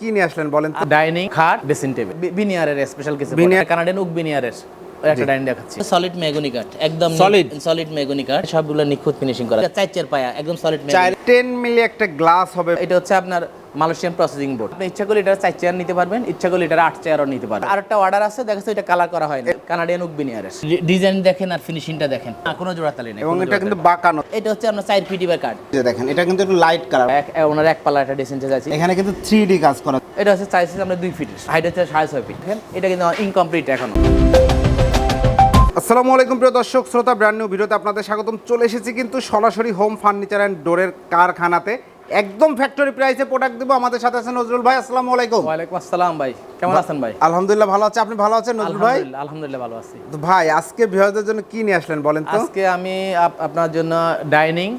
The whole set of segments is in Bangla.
কি নিয়ে আসলেন বলেন তো? ডাইনিং খাট ড্রেসিং টেবিল বিনিয়ারের স্পেশাল কিছু বিনিয়ার কানাডিয়ান উক বিনিয়ারের। একটা ডাইনিং দেখাচ্ছি। সলিড মেগুনি কাঠ একদম সলিড সলিড মেগুনি কাঠ সবগুলো নিখুঁত ফিনিশিং করা। চার চার পায়া একদম সলিড চার টেন মিলি একটা গ্লাস হবে। এটা হচ্ছে আপনার মালয়েশিয়ান প্রসেসিং বোর্ড আপনি ইচ্ছা করলে এটা চার চেয়ার নিতে পারবেন ইচ্ছা করলে এটা আট চেয়ারও নিতে পারবেন। আর একটা অর্ডার আছে দেখা যাচ্ছে এটা কালার করা হয় না কানাডিয়ান উক বিনিয়ারের ডিজাইন দেখেন আর ফিনিশিংটা দেখেন। না কোনো জোড়া তালি নেই এবং এটা কিন্তু। বাঁকানো। এটা হচ্ছে আপনার চার পিটিবার কাঠ যে দেখেন এটা কিন্তু একটু লাইট কালার ওনার এক পাল্লা একটা চেঞ্জ আছে এখানে কিন্তু থ্রি ডি কাজ করা। এটা হচ্ছে চাইছি আমরা দুই ফিট হাইট হচ্ছে সাড়ে ছয় ফিট দেখেন এটা কিন্তু ইনকমপ্লিট এখনও। আসসালামু আলাইকুম প্রিয় দর্শক শ্রোতা ব্র্যান্ড নিউ ভিডিওতে আপনাদের স্বাগতম। চলে এসেছি কিন্তু সরাসরি হোম ফার্নিচার অ্যান্ড ডোরের কারখানাতে। একদম ফ্যাক্টরি প্রাইসে প্রোডাক্ট দেবো। আমাদের সাথে আছেন নজরুল ভাই আসসালামু আলাইকুম। ওয়ালাইকুম আসসালাম ভাই কেমন আছেন ভাই? আলহামদুলিল্লাহ ভালো আছে। আপনি ভালো আছেন নজরুল ভাই? আলহামদুলিল্লাহ ভালো আছি। তো ভাই আজকে ভিউয়ারদের জন্য কি নিয়ে আসলেন বলেন তো? আজকে আমি আপ- আপনার জন্য ডাইনিং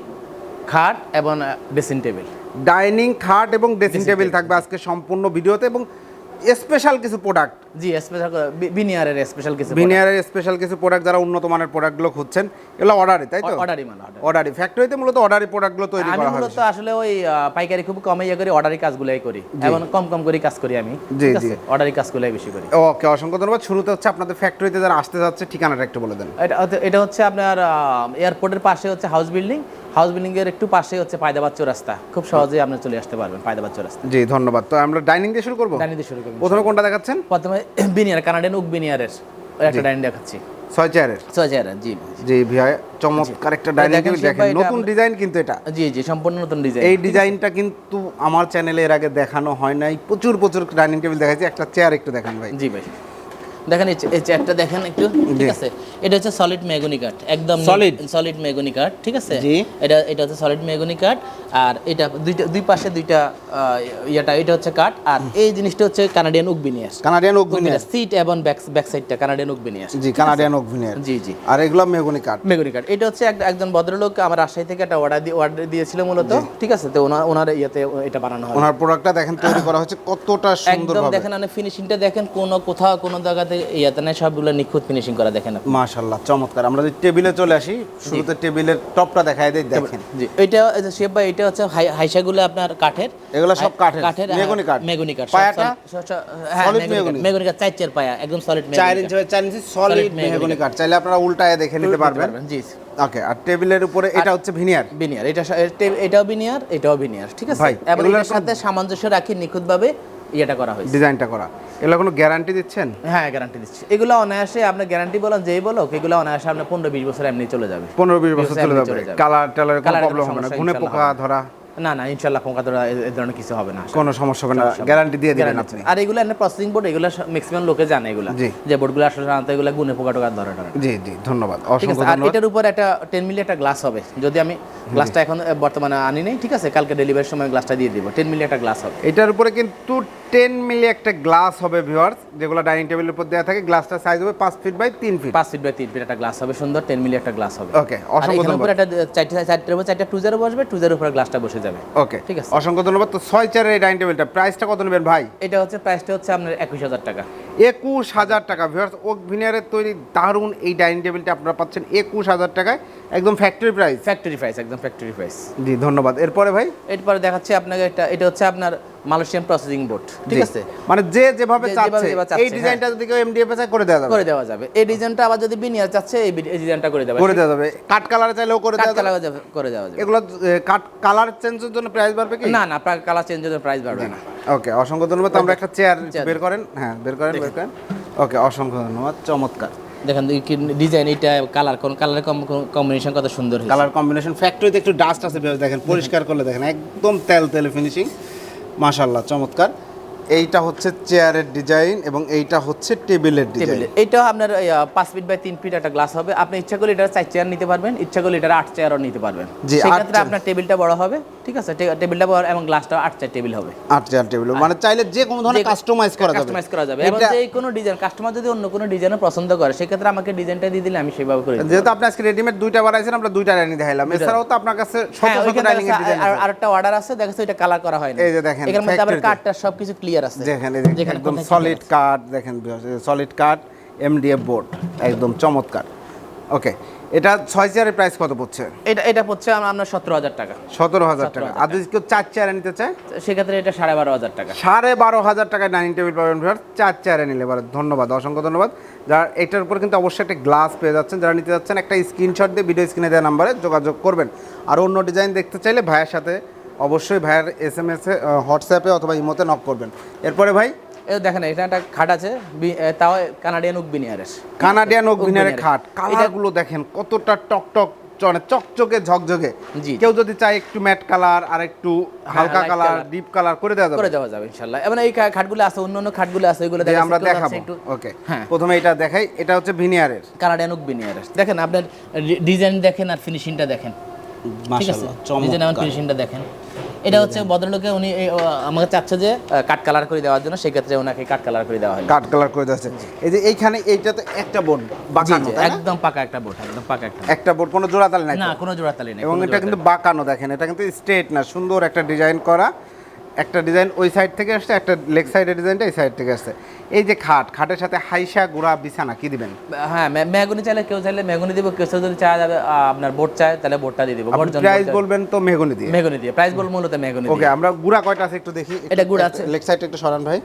খাট এবং ড্রেসিং টেবিল ডাইনিং খাট এবং ড্রেসিং টেবিল থাকবে আজকে সম্পূর্ণ ভিডিওতে এবং স্পেশাল কিছু প্রোডাক্ট জি স্পেশাল বিনিয়ারের স্পেশাল কিছু বিনিয়ারের স্পেশাল কিছু প্রোডাক্ট যারা উন্নত মানের প্রোডাক্টগুলো খুঁজছেন এগুলো অর্ডারে তাই তো? অর্ডারই মাল order। অর্ডারি ফ্যাক্টরিতে মূলত অর্ডারি প্রোডাক্টগুলো তৈরি করা হয় মূলত আসলে ওই পাইকারি খুব কমই ইয়ে করি অর্ডারি কাজগুলাই করি। এবং কম কম করে কাজ করি আমি জি, জি। আছে? অর্ডারি কাজগুলাই বেশি করি। ওকে অসংখ্য ধন্যবাদ। শুরুতে হচ্ছে আপনাদের ফ্যাক্টরিতে যারা আসতে যাচ্ছে ঠিকানাটা একটু বলে দেন। এটা এটা হচ্ছে আপনার এয়ারপোর্টের পাশে হচ্ছে হাউস বিল্ডিং হাউস বিল্ডিং এর একটু পাশে হচ্ছে পায়দাবাদ চৌরাস্তা। খুব সহজেই আপনি চলে আসতে পারবেন পায়দাবাদ চৌরাস্তা। জি ধন্যবাদ। তো আমরা ডাইনিং দিয়ে শুরু করব? ডাইনিং দিয়ে শুরু করবেন প্রথমে কোনটা দেখাচ্ছেন? প্রথমে বিনিয়ার কানাডিয়ান উক বিনিয়ারের একটা ডাইনিং দেখাচ্ছি। ছয় চেয়ারের? ছয় চেয়ারের জি জি। ভাই চমৎকার একটা ডাইনিং টেবিল দেখেন নতুন ডিজাইন কিন্তু এটা। জি জি সম্পূর্ণ নতুন ডিজাইন। এই ডিজাইনটা কিন্তু আমার চ্যানেলে এর আগে দেখানো হয় নাই। প্রচুর প্রচুর ডাইনিং টেবিল দেখাচ্ছি একটা চেয়ার একটু দেখান ভাই। জি ভাই। দেখেন এই চেয়ারটা দেখেন একটু ঠিক আছে? এটা হচ্ছে সলিড মেগুনি কাঠ একদম Solid? সলিড মেগুনি কাঠ ঠিক আছে? এটা এটা হচ্ছে সলিড মেগুনি কাঠ আর এটা দুইটা দুই পাশে দুইটা ইয়েটা এটা হচ্ছে কাঠ আর এই জিনিসটা হচ্ছে Canadian oak veneer Canadian oak veneer seat এবং ব্যাক ব্যাক সাইডটা কানাডিয়ান উক বিনিয়ার জি কানাডিয়ান ওক ভিনিয়ার জি জি। আর এগুলো মেগুনি কাঠ মেগুনি কার্ড এটা হচ্ছে একজন ভদ্রলোক আমার রাজশাহী থেকে একটা অর্ডার দিয়ে অর্ডার দিয়েছিল মূলত ঠিক আছে? তো ওনার ওনার ইয়েতে এটা বানানো হয়। ওনার প্রোডাক্টটা দেখেন তৈরি করা হচ্ছে কতটা সুন্দর একদম দেখেন মানে ফিনিশিংটা দেখেন কোনো কোথাও কোনো জায়গাতে ইয়াতে সবগুলো নিখুঁত ফিনিশিং করা দেখেন আপনি। মাশাআল্লাহ চমৎকার। আমরা যদি টেবিলে চলে আসি শুরুতে টেবিলের টপটা দেখায় দেই দেখেন। জি এটা শেফ ভাই এটা হচ্ছে হাইসাগুলো আপনার কাঠের। এগুলো সব কাঠের, কাঠের মেহগনি কাঠ। মেগুনি কাঠ পায়াটা? হ্যাঁ Solid মেগুনি মেগুনি। কাঠ চার চার পায়া একদম সলিড চার ইঞ্চি বাই চার ইঞ্চি সলিড মেহগনি কাঠ। চাইলে আপনারা উল্টায় দেখে নিতে পারবেন। জি ওকে আর টেবিলের উপরে এটা হচ্ছে ভিনিয়ার বিনিয়ার এটা এটাও বিনিয়ার এটাও বিনিয়ার ঠিক আছে? এবং এগুলোর সাথে সামঞ্জস্য রাখি নিখুঁতভাবে ইয়েটা করা হয়েছে। ডিজাইনটা করা। এগুলো কোনো গ্যারান্টি দিচ্ছেন? হ্যাঁ গ্যারান্টি দিচ্ছি। এগুলো অনায়াসে আপনি গ্যারান্টি বলেন যেই বলো এগুলো অনায়াসে আপনার পনেরো বিশ বছর এমনি চলে যাবে। পনেরো বিশ বছর চলে যাবে। কালার টালার কোনো প্রবলেম হবে না। ঘুনে পোকা ধরা। না না ইনশাল্লাহ পোকা ধরা এ- এ ধরনের কিছু হবে না। কোনো সমস্যা হবে না। গ্যারান্টি দিয়ে দিবেন আপনি। আর এগুলো এমনি প্রসেসিং বোর্ড এগুলো ম্যাক্সিমাম লোকে জানে এগুলো। যে বোর্ডগুলো আসলে সাধারণত এগুলো গুনে পোকা টোকা ধরে ধরে। জি জি ধন্যবাদ। অসংখ্য আর ধন্যবাদ। এটার উপর একটা টেন মিলি একটা গ্লাস হবে। যদি আমি গ্লাসটা এখন বর্তমানে আনি নেই ঠিক আছে কালকে ডেলিভারির সময় গ্লাসটা দিয়ে দিব। টেন মিলি একটা গ্লাস হবে। এটার উপরে কিন্তু টেন মিলি একটা গ্লাস হবে ভিউয়ার্স যেগুলো ডাইনিং টেবিলের উপর দেওয়া থাকে। গ্লাসটা সাইজ হবে পাঁচ ফিট বাই তিন ফিট পাঁচ ফিট বাই তিন ফিট একটা গ্লাস হবে সুন্দর টেন মিলি একটা গ্লাস হবে। ওকে অসংখ্য ধন্যবাদ। একটা চারটে চারটের উপর চারটা টুজারও বসবে টুজারের উপরে গ্লাসটা বসে যাবে। ওকে। ঠিক আছে। অসংখ্য ধন্যবাদ। তো ছয় চারের এই ডাইনিং টেবিলটা প্রাইসটা কত নেবেন ভাই? এটা হচ্ছে প্রাইসটা হচ্ছে আপনার একুশ হাজার টাকা। একুশ হাজার টাকা। ভিউয়ার্স ওক ভিনিয়ারের তৈরি দারুণ এই ডাইনিং টেবিলটা আপনারা পাচ্ছেন একুশ হাজার টাকায়। একদম ফ্যাক্টরি প্রাইস ফ্যাক্টরি প্রাইস একদম ফ্যাক্টরি প্রাইস জি ধন্যবাদ। এরপরে ভাই? এরপরে দেখাচ্ছি আপনাকে এটা এটা হচ্ছে আপনার মালয়েশিয়ান প্রসেসিং বোর্ড ঠিক আছে? মানে যে যেভাবে চাচ্ছে এই ডিজাইনটা যদি কেউ এমডিএফ চায় করে দেওয়া যাবে। করে দেওয়া যাবে। এই ডিজাইনটা আবার যদি বিনিয়ার চাচ্ছে এই ডিজাইনটা করে দেওয়া করে দেওয়া যাবে। কাট কালার চাইলেও করে দেওয়া যাবে। কালার করে দেওয়া যাবে। এগুলো কাট কালার চেঞ্জের জন্য প্রাইস বাড়বে কি? না না কালার চেঞ্জ হলে প্রাইস বাড়বে না। ওকে অসংখ্য ধন্যবাদ। আমরা একটা চেয়ার বের করেন। হ্যাঁ বের করেন বের করেন। ওকে অসংখ্য ধন্যবাদ। চমৎকার। দেখেন ডিজাইন এটা কালার কোন কালারের কম্বিনেশন কত সুন্দর কালার কম্বিনেশন ফ্যাক্টরিতে একটু ডাস্ট আছে দেখেন পরিষ্কার করলে দেখেন একদম তেল তেল ফিনিশিং মাশাল্লাহ চমৎকার। এইটা হচ্ছে চেয়ারের ডিজাইন এবং এইটা হচ্ছে টেবিলের ডিজাইন। এটাও আপনার এই, আহ, পাঁচ ফিট বাই তিন ফিট একটা গ্লাস হবে। আপনি ইচ্ছা করলে এটা চার চেয়ার নিতে পারবেন ইচ্ছা করলে এটা আট চেয়ারও নিতে পারবেন। জি, সেক্ষেত্রে আপনার টেবিলটা বড় হবে ঠিক আছে? টেবিলটা বড় এবং গ্লাসটা আট চেয়ার টেবিল হবে। আট চেয়ার টেবিল মানে চাইলে যে কোনো ধরনের কাস্টমাইজ করা যাবে। কাস্টমাইজ করা যাবে। এবং যে কোনো ডিজাইন কাস্টমার যদি অন্য কোনো ডিজাইনও পছন্দ করে সেক্ষেত্রে আমাকে ডিজাইনটা দিয়ে দিলে আমি সেভাবে করে দিবো। যেহেতু আপনি আজকে রেডিমেড দুইটা বানাইছেন আমরা দুইটা ডাইনিং দেখাইলাম। এছাড়াও তো আপনার কাছে শত শত এর ডিজাইন আর- আর একটা অর্ডার আছে দেখা যাচ্ছে এটা কালার করা হয় না এই যে দেখেন, এখানে মধ্যে আবার। কাঠটা সবকিছু ক্লিয়ার আছে। যেখানে যেখানে একদম সলিড কাঠ দেখেন সলিড কাঠ এমডিএফ বোর্ড একদম চমৎকার। ওকে এটা ছয় চেয়ারের প্রাইস কত পড়ছে? এটা এটা হচ্ছে আম- আপনার সতেরো হাজার টাকা। সতেরো হাজার টাকা। আর যদি কেউ চার চেয়ারে নিতে চায়? সেক্ষেত্রে এটা সাড়ে বারো হাজার টাকা। সাড়ে বারো হাজার টাকায় ডাইনিং টেবিল পাবেন ভিউয়ার চার চেয়ারে নিলে এবার ধন্যবাদ অসংখ্য ধন্যবাদ। যারা এটার উপর কিন্তু অবশ্যই একটা গ্লাস পেয়ে যাচ্ছেন। যারা নিতে যাচ্ছেন একটা স্ক্রিনশট দিয়ে ভিডিও স্ক্রিনে দেওয়া নাম্বারে যোগাযোগ করবেন। আর অন্য ডিজাইন দেখতে চাইলে ভাইয়ের সাথে অবশ্যই ভাইয়ের এস এম এস এ হোয়াটসঅ্যাপে অথবা ইমোতে নক করবেন। এরপরে ভাই? দেখেন এটা একটা খাট আছে তাও কানাডিয়ান উক বিনিয়ারের কানাডিয়ান ওকবিনারের Oakbinier। খাট। কালারগুলো দেখেন কতটা টক টক মানে চকচকে ঝকঝকে। জি। কেউ যদি চায় একটু ম্যাট কালার আর একটু হালকা কালার ডিপ কালার করে দেওয়া যাবে। করে দেওয়া যাবে ইনশাল্লাহ। এবং এই খাটগুলো আছে অন্য অন্য খাটগুলো আছে ওইগুলো দেখা আমরা দেখাবো। একটু। ওকে হ্যাঁ। প্রথমে এটা দেখাই এটা হচ্ছে ভিনিয়ারের কানাডিয়ান উক বিনিয়ারের দেখেন আপনার ডিজাইন দেখেন আর ফিনিশিংটা দেখেন। ফিনিশিংটা দেখেন এটা হচ্ছে ভদ্রলোকে উনি আমাকে চাচ্ছে যে কাট কালার করে দেওয়ার জন্য সেক্ষেত্রে ওনাকে কাট কালার করে দেওয়া হয়। কাট কালার করে যাচ্ছে এই যে এইখানে এইটাতে একটা বোর্ড বাঁকানো একদম পাকা একটা বোর্ড একদম পাকা একটা একটা বোর্ড কোনো জোড়াতালি নাই না কোনো জোড়াতালি নেই এবং এটা কিন্তু বাঁকানো দেখেন এটা কিন্তু স্ট্রেট না সুন্দর একটা ডিজাইন করা। একটা ডিজাইন ওই সাইড থেকে আসছে একটা লেগ সাইডের ডিজাইনটা এই সাইড থেকে আসছে। এই যে খাট খাটের সাথে হাইসা গুড়া বিছানা কি দিবেন? হ্যাঁ মে- মেহগুনি চাইলে কেউ চাইলে মেহগুনি দিব কেউ যদি চায় যাবে আপনার বোট চায় তাহলে বোটটা দিয়ে দিব প্রাইস বলবেন তো মেহগনি দিয়ে? মেহগুনি দিয়ে প্রাইস বল মূলত মেহগুনি ওকে আমরা গুড়া কয়টা আছে একটু দেখি? এটা গুড়া আছে। লেগ সাইড একটু সরান ভাই।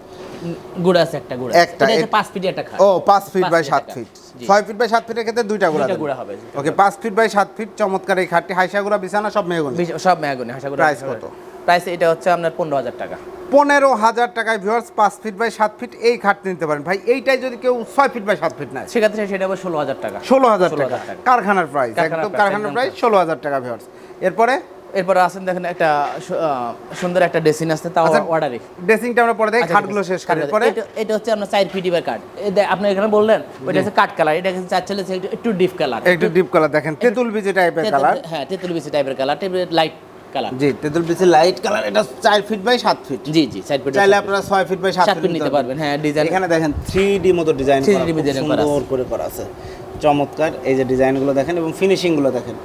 গুড় আছে একটা গুড় একটা, এটা হচ্ছে এ- পাঁচ ফিটি একটা খাট। ও পাঁচ ফিট বাই ফিট সাত একটা। ফিট। জি। ছয় ফিট বাই সাত ফিটের ক্ষেত্রে দুইটা গুড়া দুইটা গুড়া হবে ওকে পাঁচ ফিট বাই সাত ফিট চমৎকার এই খাটটি। হাইসা গুড়া বিছানা সব মেহগনি। সব মেহগুনি হাসা গুড় Price কত? প্রাইস এটা হচ্ছে আপনার পনেরো হাজার টাকা। পনেরো হাজার টাকায় ভিউয়ার্স পাঁচ ফিট বাই সাত ফিট এই খাট নিতে পারেন। ভাই এইটাই যদি কেউ ছয় ফিট বাই সাত ফিট নেয়। সেক্ষেত্রে সেটা হবে ষোলো হাজার টাকা। ষোলো হাজার টাকা। কারখানার প্রাইস একদম কারখানার প্রাইস ষোলো হাজার টাকা ভিউয়ার্স এরপরে? এরপর আছেন দেখেন একটা সুন্দর একটা ড্রেসিং আছে তাও আচ্ছা, অর্ডারে ড্রেসিংটা আমরা পরে দেখি খাটগুলো শেষ করে। পরে এটা হচ্ছে আপনার চার ফিটি বা কাঠ আপনি এখানে বললেন ওইটা হচ্ছে কাঠ কালার এটা হচ্ছে চার চলে একটু ডিপ কালার একটু ডিপ কালার দেখেন তেঁতুল বিচি টাইপের কালার হ্যাঁ তেঁতুল বিচি টাইপের কালার লাইট কালার। জি তেঁতুল বিচি লাইট কালার এটা চার ফিট বাই সাত ফিট জি জি চার ফিটি চাইলে আপনারা ছয় ফিট বাই সাত সাত ফিট ফিট নিতে পারবেন। হ্যাঁ ডিজাইন এখানে দেখেন থ্রি ডি মতো ডিজাইন 3D করা সুন্দর করে করা আছে। চমৎকার এই যে ডিজাইনগুলো দেখেন এবং ফিনিশিংগুলো দেখেন।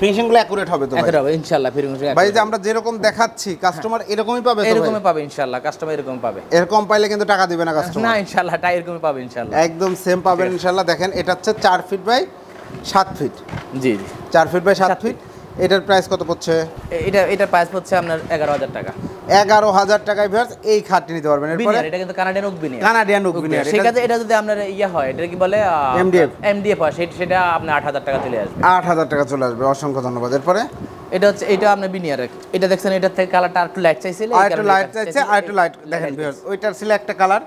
ফিনিশিংগুলো অ্যাকুরেট হবে তো ভাই? একর হবে ইনশাআল্লাহ ফিরিং ভাই যে আমরা যেরকম দেখাচ্ছি কাস্টমার এরকমই পাবে তো? এরকমই পাবে ইনশাআল্লাহ কাস্টমার এরকম পাবে। এরকম পাইলে কিন্তু টাকা দিবে না কাস্টমার না ইনশাআল্লাহ তাই এরকমই পাবে ইনশাআল্লাহ। একদম সেম পাবেন ইনশাল্লাহ দেখেন এটা হচ্ছে চার ফিট বাই সাত ফিট জি জি। চার ফিট বাই সাত সাত ফিট এটার প্রাইস কত পড়ছে? এটা এটা প্রাইস হচ্ছে আপনার এগারো হাজার টাকা। এগারো হাজার টাকায় ভিউয়ার্স এই খাটটি নিতে পারবেন। এরপরে এটা কিন্তু Canadian oak veneer Canadian oak veneer সেক্ষেত্রে এটা যদি আপনার ইয়ে হয় এটা কি বলে MDF এমডিএফ হয় সেটা সেটা আপনার আট হাজার টাকা চলে আসবে। আট হাজার টাকা চলে আসবে অসংখ্য ধন্যবাদ। এরপরে? এটা হচ্ছে এটা আপনার বিনিয়ার এটা দেখছেন এটার থেকে কালারটা আর একটু লাইট চাইছিল আর একটু লাইট চাইছে আর একটু লাইট দেখেন ভিউয়ার্স ওইটার ছিল একটা কালার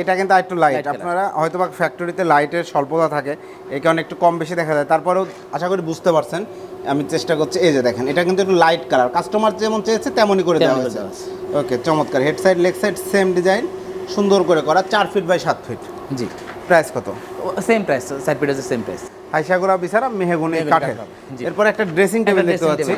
এটা কিন্তু আরেকটু লাইট আপনারা হয়তো বা ফ্যাক্টরিতে লাইটের স্বল্পতা থাকে এই কারণে একটু কম বেশি দেখা যায়। তারপরেও আশা করি বুঝতে পারছেন আমি চেষ্টা করছি এই যে দেখেন এটা কিন্তু একটু লাইট কালার কাস্টমার যেমন চেয়েছে তেমনই করে দেওয়া হয়েছে। ওকে চমৎকার। Head side leg side same design সুন্দর করে করা চার ফিট বাই সাত ফিট জি। প্রাইস কত? সেম প্রাইস সাইড ফিট আছে সেম প্রাইস হাইসাগুড়া বিছারা মেহগুনি কাঠের। এরপর একটা ড্রেসিং টেবিল দেখতে পাচ্ছি।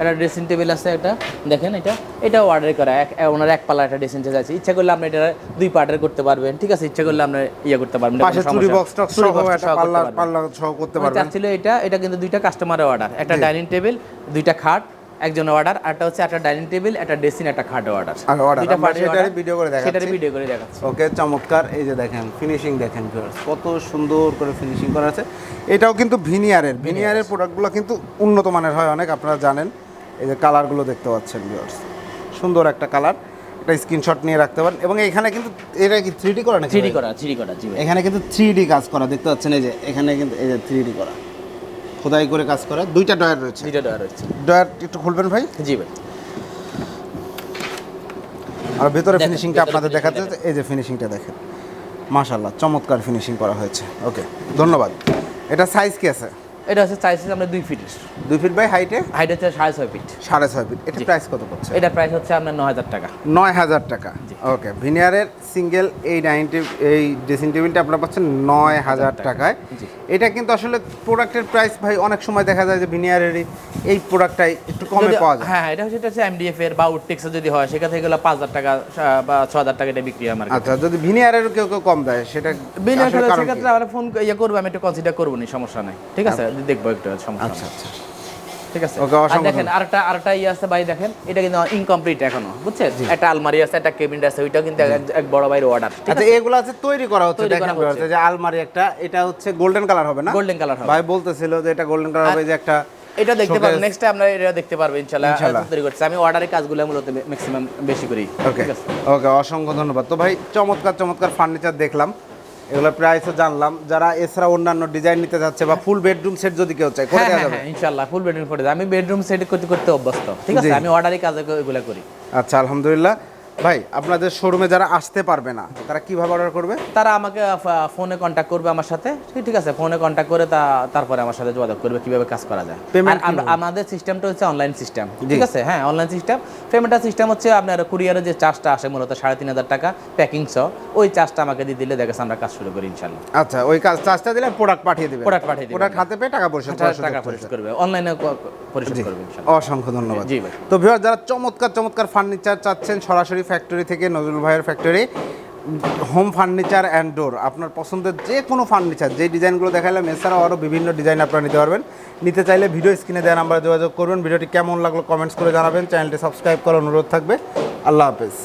একটা ড্রেসিং টেবিল আছে একটা। দেখেন এটা। এটা অর্ডার করা। এক ওনার এক পাল্লা একটা ড্রেসিং টেবিল আছে। ইচ্ছা করলে আপনি এটা দুই পার্টের করতে পারবেন। ঠিক আছে? ইচ্ছা করলে আপনি ইয়ে করতে পারবেন। পাশে চুরি বক্স টক্স সহ একটা পাল্লা পাল্লা সহ করতে পারবেন। চাচ্ছিল এটা এটা কিন্তু দুইটা কাস্টমারের অর্ডার একটা ডাইনিং টেবিল দুইটা খাট একজনের অর্ডার আরটা হচ্ছে একটা ডাইনিং টেবিল একটা ড্রেসিং একটা খাট অর্ডার দুইটা সেটারই order, video করে দেখাচ্ছি। সেটারই ভিডিও করে দেখাচ্ছি। ওকে চমৎকার এই যে দেখেন ফিনিশিং দেখেন কত সুন্দর করে ফিনিশিং করা আছে। এটাও কিন্তু ভিনিয়ারের ভিনিয়ারের প্রোডাক্টগুলো কিন্তু উন্নত মানের হয় অনেক আপনারা জানেন। এই যে কালারগুলো দেখতে পাচ্ছেন ভিউয়ার্স সুন্দর একটা কালার একটা স্ক্রিনশট নিয়ে রাখতে পারেন। এবং এখানে কিন্তু এটা কি থ্রি ডি করা নাকি থ্রি? করা থ্রি করা এখানে কিন্তু থ্রি ডি কাজ করা দেখতে পাচ্ছেন এই যে এখানে কিন্তু এই যে থ্রি ডি করা। খোদাই করে কাজ করা। দুইটা ডয়ার রয়েছে। দুইটা ডয়ার রয়েছে। ডয়ার একটু খুলবেন ভাই? জি ভাই। আর ভেতরে ফিনিশিংটা আপনাদের দেখাতে এই যে ফিনিশিংটা দেখেন। মাশাল্লাহ চমৎকার ফিনিশিং করা হয়েছে। ওকে ধন্যবাদ। এটা সাইজ কি আছে? এটা হচ্ছে চাইছি আমরা দুই ফিটের দুই ফিট বাই হাইটে হাইট হচ্ছে সাড়ে ছয় ফিট সাড়ে ছয় ফিট এটা প্রাইস কত পড়ছে? এটা প্রাইস হচ্ছে আপনার ন হাজার টাকা। নয় হাজার টাকা। ওকে ভিনিয়ারের সিঙ্গেল এই ডাইনিং টেবিল এই ড্রেসিং টেবিলটা আপনারা পাচ্ছেন নয় হাজার টাকায়। এটা কিন্তু আসলে প্রোডাক্টের প্রাইস ভাই অনেক সময় দেখা যায় যে ভিনিয়ারেরই এই প্রোডাক্টটাই একটু কমে পাওয়া যায়। হ্যাঁ হ্যাঁ, এটা হচ্ছে এটা হচ্ছে এমডিএফ এর বা উডটেক্স যদি হয় সেখান থেকে গেলে পাঁচ হাজার টাকা বা ছ হাজার টাকা এটা বিক্রি হয় আমার আচ্ছা যদি ভিনিয়ারের কেউ কেউ কম দেয় সেটা কারণ সেক্ষেত্রে আমরা ফোন ইয়ে করব আমি একটু কনসিডার করব না সমস্যা নাই। ঠিক আছে? দেখব একটু সমস্যা আচ্ছা আচ্ছা। ঠিক আছে। আর দেখেন আরেকটা আরেকটা ইয়ে আছে ভাই দেখেন এটা কিন্তু ইনকমপ্লিট এখনও বুঝছেন? একটা আলমারি আছে একটা কেবিনেট আছে ওইটাও কিন্তু এক- বড় ভাইয়ের অর্ডার আচ্ছা এগুলো আছে তৈরি করা হচ্ছে দেখেন। যে আলমারি একটা এটা হচ্ছে গোল্ডেন কালার হবে না? গোল্ডেন কালার হবে। ভাই বলতেছিল যে এটা গোল্ডেন কালার হবে যে একটা এটা দেখতে পারবেন নেক্সট আমরা এটা দেখতে পারব ইনশাআল্লাহ ইনশাআল্লাহ। তৈরি করছি। আমি অর্ডারের কাজগুলো মূলত ম্যাক্সিমাম বেশি করি ওকে ওকে অসংখ্য ধন্যবাদ। তো ভাই চমৎকার চমৎকার ফার্নিচার দেখলাম। এগুলোর প্রাইসও জানলাম। যারা এছাড়া অন্যান্য ডিজাইন নিতে যাচ্ছে বা ফুল বেডরুম সেট যদি কেউ চায় করে হ্যাঁ দেওয়া হ্যাঁ যাবে? হ্যাঁ, ইনশাআল্লাহ ফুল বেডরুম করে। আমি বেডরুম সেট করতে করতে অভ্যস্ত ঠিক আছে? আমি অর্ডারই কাজ এগুলো করি। আচ্ছা আলহামদুলিল্লাহ। ভাই আপনাদের শোরুমে যারা আসতে পারবে না তারা কীভাবে অর্ডার করবে? তারা আমাকে ফোনে কন্ট্যাক্ট করবে আমার সাথে। ঠিক আছে ফোনে কন্ট্যাক্ট করে তা তারপরে আমার সাথে যোগাযোগ করবে কীভাবে কাজ করা যায়। আমরা- আমাদের সিস্টেমটা হচ্ছে অনলাইন সিস্টেম ঠিক আছে? হ্যাঁ অনলাইন সিস্টেম পেমেন্টের সিস্টেম হচ্ছে আপনার কুরিয়ারের যে চার্জটা আসে মূলত সাড়ে তিন হাজার টাকা প্যাকিং সহ ওই চার্জটা আমাকে দিয়ে দিলে দেখেছে আমরা কাজ শুরু করি ইনশাল্লাহ। আচ্ছা ওই কাজ চার্জটা দিলে প্রোডাক্ট পাঠিয়ে দিবেন। Product পাঠিয়ে দিবেন। প্রোডাক্ট হাতে পেয়ে টাকা পরিশোধ টাকা পরিশোধ করবে অনলাইনে পরিশোধ করবে ইনশাল্লাহ। অসংখ্য ধন্যবাদ। জি ভাই। তো ভিউয়ার যারা চমৎকার চমৎকার ফার্নিচার চাচ্ছেন সরাসরি ফ্যাক্টরি থেকে নজরুল ভাইয়ের factory home furniture and door আপনার পছন্দের যে কোনো ফার্নিচার যে ডিজাইনগুলো দেখালাম এছাড়াও আরও বিভিন্ন ডিজাইন আপনারা নিতে পারবেন। নিতে চাইলে ভিডিও স্ক্রিনে দেওয়া নাম্বারে যোগাযোগ করবেন। ভিডিওটি কেমন লাগল কমেন্টস করে জানাবেন। চ্যানেলটি সাবস্ক্রাইব করার অনুরোধ থাকবে। আল্লাহ হাফেজ।